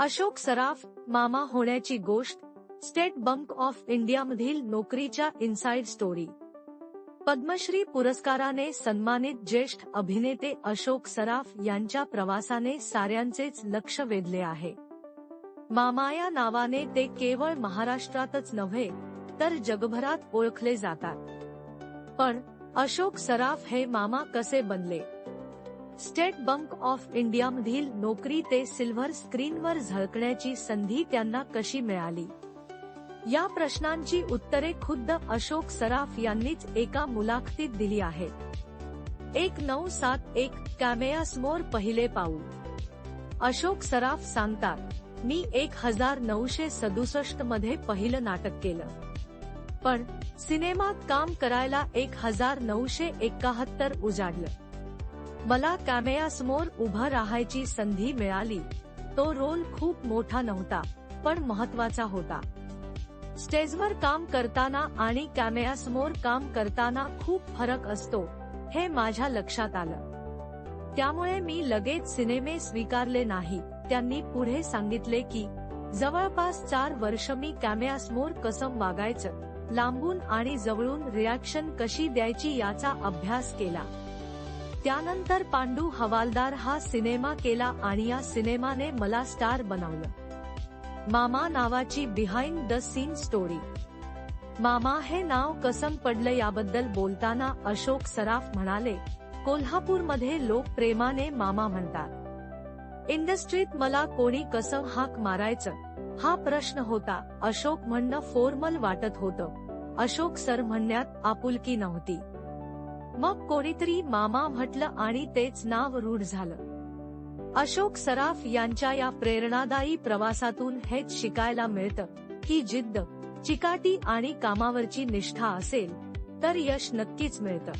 अशोक सराफ मामा होण्याची गोष्ट स्टेट बँक ऑफ इंडियामधील नोकरीच्या इनसाइड स्टोरी. पद्मश्री पुरस्काराने सन्मानित ज्येष्ठ अभिनेते अशोक सराफ यांच्या प्रवासाने साऱ्यांचेच लक्ष वेधले आहे. मामा या नावाने ते केवळ महाराष्ट्रातच नव्हे तर जगभरात ओळखले जातात. पण अशोक सराफ हे मामा कसे बनले? स्टेट बँक ऑफ इंडियामधील नोकरी ते सिल्व्हर स्क्रीनवर झळकण्याची संधी त्यांना कशी मिळाली? या प्रश्नांची उत्तरे खुद्द अशोक सराफ यांनीच एका मुलाखतीत दिली आहेत. एक नऊ सात एक कॅमेयासमोर पहिले पाऊल. अशोक सराफ सांगतात मी एक हजार नऊशे सदुसष्टमध्ये पहिलं नाटक केलं. पण सिनेमात काम करायला एक हजार नऊशे एकाहत्तर उजाडलं. मला कॅमेयासमोर उभं राहायची संधी मिळाली. तो रोल खूप मोठा नव्हता पण महत्त्वाचा होता. स्टेजवर काम करताना आणि कॅमेयासमोर काम करताना खूप फरक असतो हे माझ्या लक्षात आलं. त्यामुळे मी लगेच सिनेमे स्वीकारले नाही. त्यांनी पुढे सांगितले की जवळपास चार वर्ष मी कॅमेयासमोर कसं वागायचं लांबून आणि जवळून रिॲक्शन कशी द्यायची याचा अभ्यास केला. त्यानंतर पांडू हवालदार हा सिनेमा केला आणि या सिनेमाने मला स्टार बनवलं. मामा नावाची बिहाइंड द सीन स्टोरी मामा हे नाव कसम पडलं याबद्दल बोलताना अशोक सराफ म्हणाले कोल्हापूरमध्ये लोक प्रेमाने मामा म्हणतात. इंडस्ट्रीत मला कोणी कसं हाक मारायचं? हा प्रश्न होता. अशोक म्हणणं फॉर्मल वाटत होतं. अशोक सर म्हणण्यात आपुलकी नव्हती. मग कोणीतरी मामा म्हटलं आणि तेच नाव रूढ झालं. अशोक सराफ यांच्या या प्रेरणादायी प्रवासातून हेच शिकायला मिळतं की जिद्द चिकाटी आणि कामावरची निष्ठा असेल तर यश नक्कीच मिळतं.